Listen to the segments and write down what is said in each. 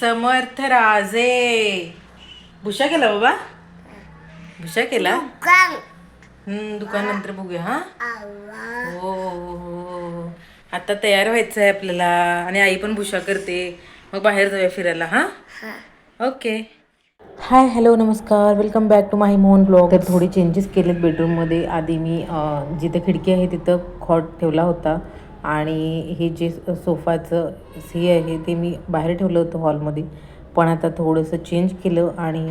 समर्थ राजे. भुशा केला बाबा? भुशा केला? हम्म, दुकान नंतर बघूया हा? हो हो, हो. आता तयार व्हायचं आहे आपल्याला आणि आई पण भुशा करते. मग बाहेर जाऊया फिरायला हा? ओके. हाय हॅलो नमस्कार. Welcome back to my Mohan blog तर थोडे चेंजेस केलेत बेडरूममध्ये आधी मी जिथं खिडकी आहे तिथं खॉट ठेवला होता. आणि हे जे सोफाचं हे आहे ते मी बाहेर ठेवलं होतं हॉलमध्ये. पण आता थोडंसं चेंज केलं आणि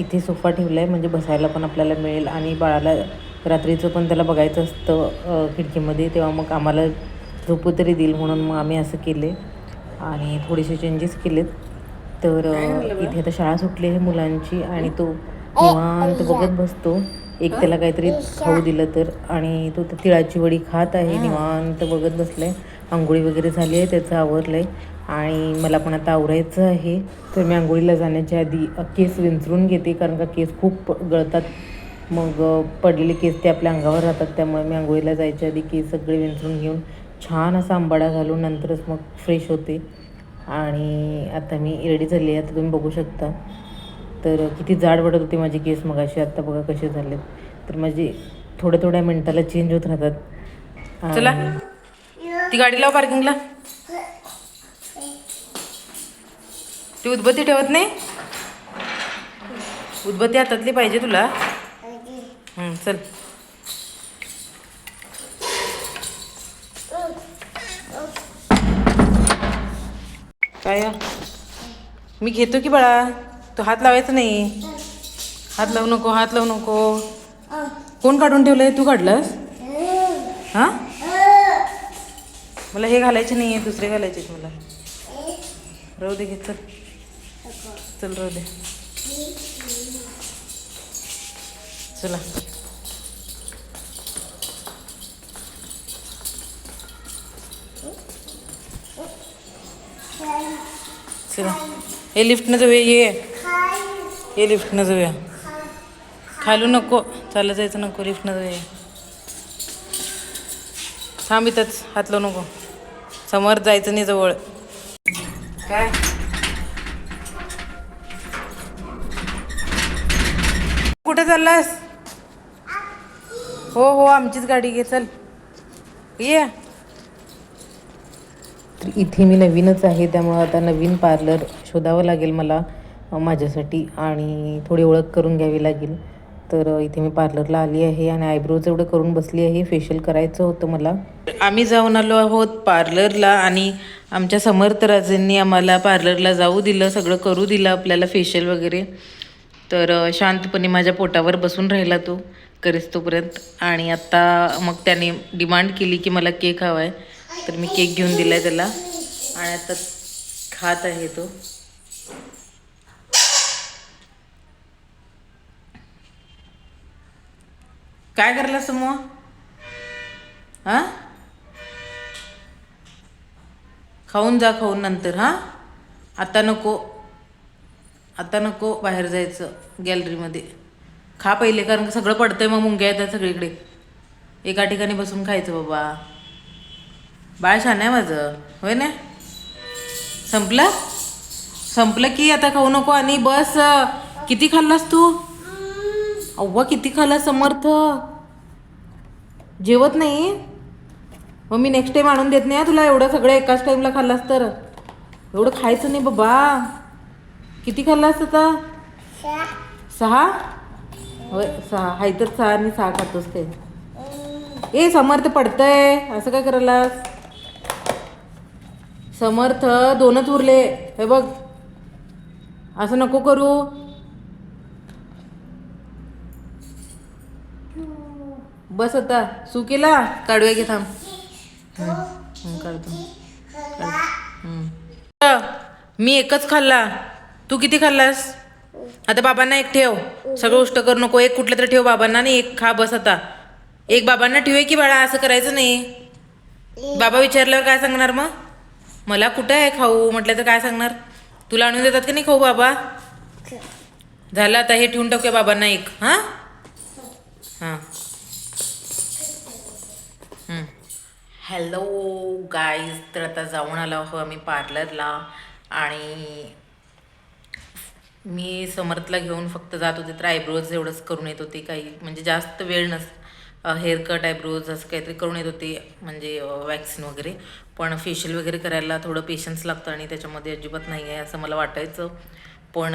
इथे सोफा ठेवला आहे म्हणजे बसायला पण आपल्याला मिळेल. आणि बाळाला रात्रीचं पण त्याला बघायचं असतं खिडकीमध्ये. तेव्हा मग आम्हाला झोपू तरी देईल म्हणून मग आम्ही असं केले आणि थोडेसे चेंजेस केलेत. तर इथे आता शाळा सुटली आहे मुलांची आणि तो निवांत बघत बसतो. एक त्याला काहीतरी खाऊ दिलं तर. आणि तो तिळाची वडी खात आहे निवांत बघत बसलाय. आंघोळी वगैरे झाली आहे त्याचं आवरलंय. आणि मला पण आता आवरायचं आहे. तर मी आंघोळीला जाण्याच्या आधी केस विंचरून घेते कारण का केस खूप गळतात. मग पडलेले केस ते आपल्या अंगावर राहतात. त्यामुळे मी आंघोळीला जायच्या आधी केस सगळे विंचरून घेऊन छान असा आंबाडा घालून नंतरच मग फ्रेश होते. आणि आता मी रेडी झाली आहे. आता तुम्ही बघू शकता. तर किती जाड वाटत होते माझे केस मग असे आत्ता बघा कसे झाले तर माझे थोड्या थोड्या मिनटाला चेंज होत राहतात. चला. ती गाडी लाव पार्किंगला ती उदबत्ती ठेवत नाही? उदबत्ती हातातली पाहिजे तुला. चल. काय? मी घेतो की बाळा. तो हात लावायचा नाही. हात लावू नको हात लावू नको. कोण काढून ठेवलंय? तू काढलंस? हा? मला हे घालायचे नाही आहे दुसरे घालायचे आहेत मला. राहू दे घे चल. चल राहू दे. चला. चला. हे लिफ्टनं जाऊया ये. ये लिफ्टनं जाऊया. खालू नको चालत जायचं नको लिफ्टनं जाऊया. थांबितच इथंच हात लावू नको. समोर जायचं नाही जवळ. काय? कुठे चाललास? हो हो आमचीच गाडी घे चल. ये. इथे मी नवीनच आहे त्यामुळं आता नवीन पार्लर शोधावं लागेल मला. माझ्यासाठी आणि थोडी ओळख करून घ्यावी लागेल. तर इथे मी पार्लरला आली आहे आणि आयब्रोज एवढं करून बसली आहे फेशियल करायचं होतं मला. आम्ही जाऊन आलो आहोत पार्लरला आणि आमच्या समर्थराजेंनी आम्हाला पार्लरला जाऊ दिलं सगळं करू दिलं आपल्याला फेशियल वगैरे. तर शांतपणे माझ्या पोटावर बसून राहिला तो करेस तोपर्यंत आणि आत्ता मग त्याने डिमांड केली की मला केक हवा आहे तर मी केक घेऊन दिला आहे त्याला. आणि आता खात आहे तो. काय करला मग? हां? खाऊन जा खाऊन नंतर हां? आता नको. आता नको बाहेर जायचं गॅलरीमध्ये. खा पहिले कारण का सगळं पडतंय मग मुंग्या येतात सगळीकडे. एका ठिकाणी बसून खायचं बाबा. बाळ छान आहे माझं. होय ना? संपलं? संपलं की आता खाऊ नको आणि बस किती खाल्लास तू? अव्वा किती खाल्ला समर्थ? जेवत नाही? मग मी नेक्स्ट टाईम आणून देत नाही तुला एवढं सगळं एकाच टाईमला खाल्लास तर. एवढं खायचं नाही बाबा. किती खाल्लास आता? सहा? होय सहा. हाय तर सहा आणि सहा खातोस ते. ए समर्थ पडतंय. असं काय करायलास? समर्थ दोनच उरले. हे बघ. असं नको करू. बस आता. सू केला? काढूया घे थांब. हम्म, काढतो. मी एकच खाल्ला. तू किती खाल्लास? आता बाबांना एक ठेव. सगळं उष्ट करू नको. एक कुठलं तरी ठेव बाबांना आणि एक खा बस आता. एक बाबांना ठेवूया की बाळा असं करायचं नाही. बाबा विचारल्यावर काय सांगणार मग? मला कुठं आहे खाऊ? म्हटलं तर काय सांगणार? तुला आणून देतात की नाही खाऊ बाबा? झालं आता हे ठेवून टाकूया बाबांना एक. हां? हां. हॅलो गाईज तर आता जाऊन आलो आहो आम्ही पार्लरला आणि मी समर्थला घेऊन फक्त जात होते तर आयब्रोज एवढंच करून येत होते. काही म्हणजे जास्त वेळ नस हेअर कट आयब्रोज असं काहीतरी करून येत होते म्हणजे वॅक्सिन वगैरे. पण फेशियल वगैरे करायला थोडं पेशन्स लागतं आणि त्याच्यामध्ये अजिबात नाही आहे असं मला वाटायचं. पण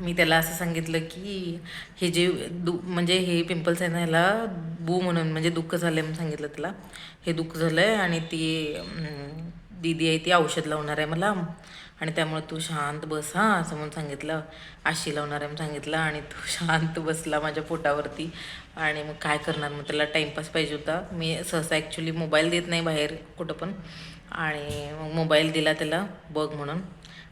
मी त्याला असं सांगितलं की हे जे दु म्हणजे हे पिंपल्स आहे ना ह्याला बू म्हणून म्हणजे दुःख झालं आहे म्हणून सांगितलं त्याला. हे दुःख झालं आहे आणि ती दीदी आहे ती औषध लावणार आहे मला. आणि त्यामुळे तू शांत बस हां असं म्हणून सांगितलं. आशी लावणार आहे म्हणून सांगितलं आणि तो शांत बसला माझ्या पोटावरती. आणि मग काय करणार? मग त्याला टाईमपास पाहिजे होता. मी सहसा ॲक्च्युली मोबाईल देत नाही बाहेर कुठं पण. आणि मग मोबाईल दिला त्याला बघ म्हणून.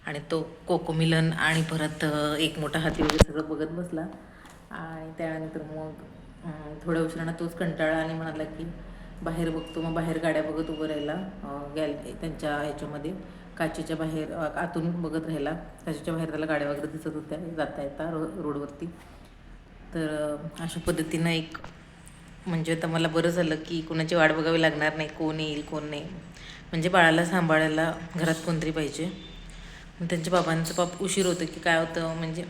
आणि तो कोकोमिलन आणि परत एक मोठा हाती वगैरे सगळं बघत बसला. आणि त्यानंतर मग थोड्या उशिरानं तोच कंटाळा आणि म्हणाला की बाहेर बघतो. मग बाहेर गाड्या बघत उभं राहिला गॅल त्यांच्या ह्याच्यामध्ये. काचेच्या बाहेर आतून बघत राहिला. काचेच्या बाहेर त्याला गाड्या वगैरे दिसत होत्या जाता येता रो रोडवरती. तर अशा पद्धतीनं एक म्हणजे आता मला बरं झालं की कोणाची वाट बघावी लागणार नाही कोण येईल कोण नाही. म्हणजे बाळाला सांभाळायला घरात कोणतरी पाहिजे. मग त्यांच्या बाबांचं पाप उशीर होतं की काय होतं म्हणजे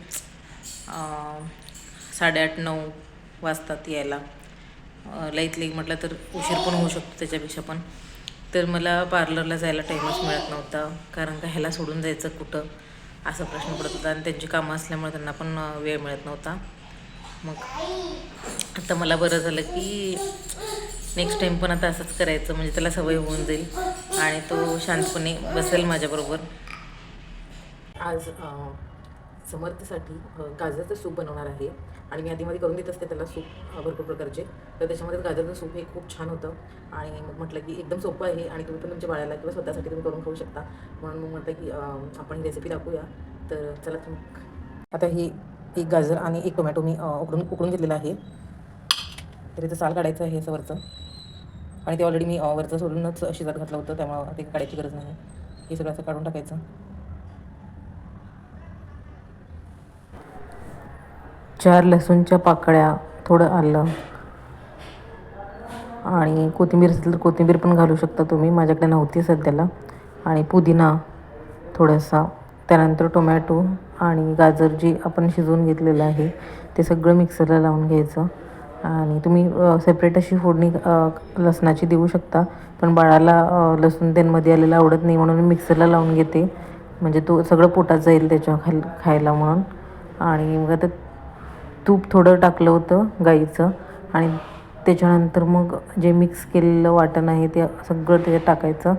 साडेआठ नऊ वाजतात यायला. लईत लई म्हटलं तर उशीर पण होऊ शकतो त्याच्यापेक्षा पण. तर मला पार्लरला जायला टाईमच मिळत नव्हता कारण का ह्याला सोडून जायचं कुठं? असा प्रश्न पडत होता आणि त्यांची कामं असल्यामुळे त्यांना पण वेळ मिळत नव्हता. मग आता मला बरं झालं की नेक्स्ट टाईम पण आता असंच करायचं म्हणजे त्याला सवय होऊन जाईल आणि तो शांतपणे बसेल माझ्याबरोबर. आज समर्थसाठी गाजरचं सूप बनवणार आहे. आणि मी आधीमध्ये करून देत असते त्याला सूप भरपूर प्रकारचे. तर त्याच्यामध्ये गाजरचं सूप हे खूप छान होतं. आणि मग म्हटलं की एकदम सोपं आहे आणि तुम्ही पण तुमच्या बाळाला किंवा स्वतःसाठी तुम्ही करून खाऊ शकता. म्हणून मग म्हटलं की आपण ही रेसिपी दाखवूया. तर चला तुम्ही आता ही एक गाजर आणि एक टोमॅटो मी उकडून उकडून घेतलेला आहे. तर इथं साल काढायचं आहे असं वरचं. आणि ते ऑलरेडी मी वरचं सोडूनच शिजत घातलं होतं. त्यामुळं ते काढायची गरज नाही. हे सगळं असं काढून टाकायचं. चार लसूणच्या पाकळ्या थोडं आलं. आणि कोथिंबीर असेल तर कोथिंबीर पण घालू शकता तुम्ही. माझ्याकडे नव्हती सध्याला. आणि पुदिना थोडासा. त्यानंतर टोमॅटो आणि गाजर जी आपण शिजवून घेतलेलं आहे ते सगळं मिक्सरला लावून घ्यायचं. आणि तुम्ही सेपरेट अशी फोडणी लसणाची देऊ शकता. पण बाळाला लसूण त्यांमध्ये आलेलं आवडत नाही म्हणून मी मिक्सरला लावून घेते. म्हणजे तो सगळं पोटात जाईल त्याच्या खाल खायला म्हणून. आणि मग आता तूप थोडं टाकलं होतं गाईचं आणि त्याच्यानंतर मग जे मिक्स केलेलं वाटण आहे ते सगळं त्याच्यात टाकायचं.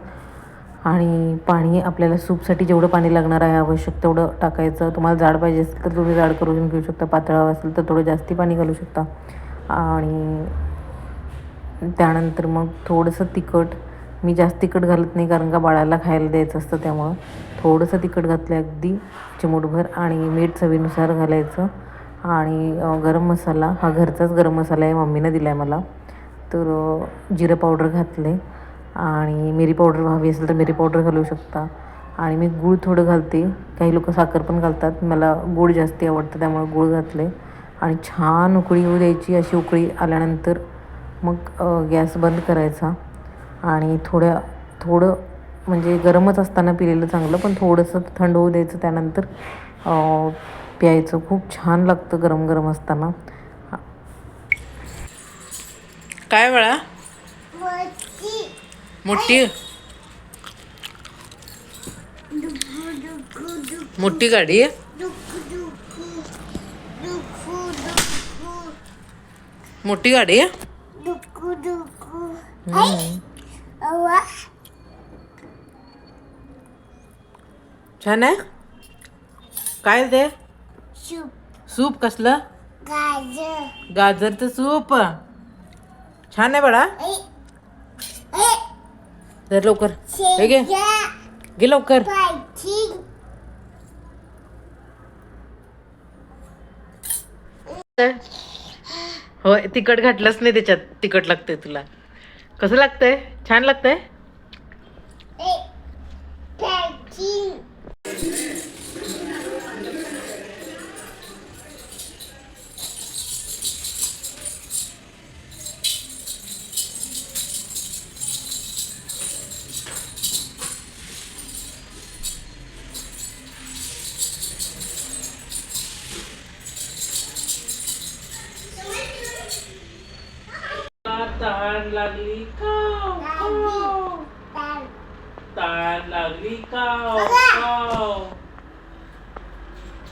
आणि पाणी आपल्याला सूपसाठी जेवढं पाणी लागणार आहे आवश्यक तेवढं टाकायचं. तुम्हाला जाड पाहिजे असेल तर तुम्ही जाड करून घेऊ शकता. पातळ हवं असेल तर थोडं जास्ती पाणी घालू शकता. आणि त्यानंतर मग थोडंसं तिखट. मी जास्त तिखट घालत नाही कारण का बाळाला खायला द्यायचं असतं त्यामुळं. थोडंसं तिखट घातलं अगदी चिमूटभर आणि मीठ चवीनुसार घालायचं. आणि गरम मसाला हा घरचाच गरम मसाला आहे मम्मीनं दिला आहे मला. तर जिरं पावडर घातले आणि मिरी पावडर हवी असेल तर मिरी पावडर घालू शकता. आणि मी गूळ थोडं घालते. काही लोक साखर पण घालतात. मला गूळ जास्ती आवडतं त्यामुळे गूळ घातले आणि छान उकळी येऊ द्यायची अशी उकळी आल्यानंतर मग गॅस बंद करायचा. आणि थोड्या थोडं म्हणजे गरमच असताना पिलेलं चांगलं पण थोडंसं थंड होऊ द्यायचं. त्यानंतर प्यायचं. खूप छान लागतं गरम गरम असताना. काय वेळा मोठी? मोठी गाडी? मोठी गाडी? छान आहे? काय ते? सूप. कसलं? गाजरचं सूप. छान आहे बाळा. तर लवकर. हे घे. घे लवकर. होय तिखट घातलंच नाही त्याच्यात. तिखट लागतंय तुला. कसं लागतंय? छान लागतंय? ताण लागली काव काव. ताण लागली काव काव.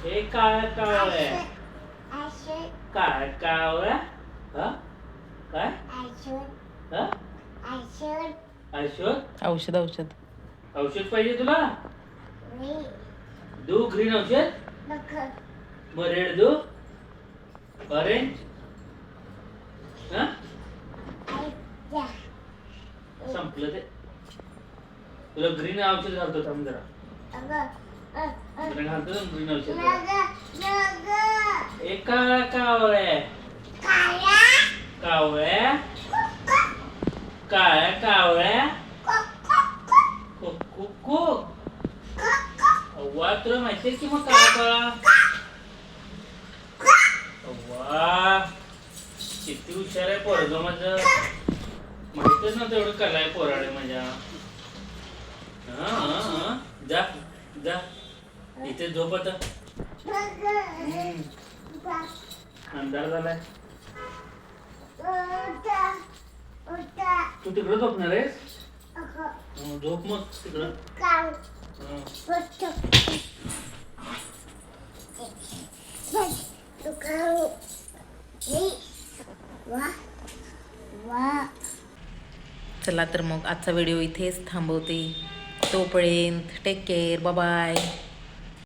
हे काय काव आहे? काय काव आहे? हा? काय? हा? औषध औषध औषध. औषध पाहिजे तुला? दू ग्रीन औषध? मग रेड दू ऑरेंज? हा? संपलं ते. तुला ग्रीन औषध घालतो थांब जरा. घालतो ना ग्रीन औषध. एक काळा कावळ्या कावळ्या काळ्या कावळ्या कुक्कू. अव्वा तुला माहितीये की मग काळा काळा? अव्वा. किती हुशार आहे पोरग माझं. ना तेवढं कलाय पोराडे माझ्या. हा हा जा जा. इथे झोप आता. अंधार झालाय. तू तिकडं झोपणार आहेस? हं, झोप मग तिकडं. हं. चला तर मग आजचा व्हिडिओ इथेच थांबवते. तोपर्यंत टेक केअर बाय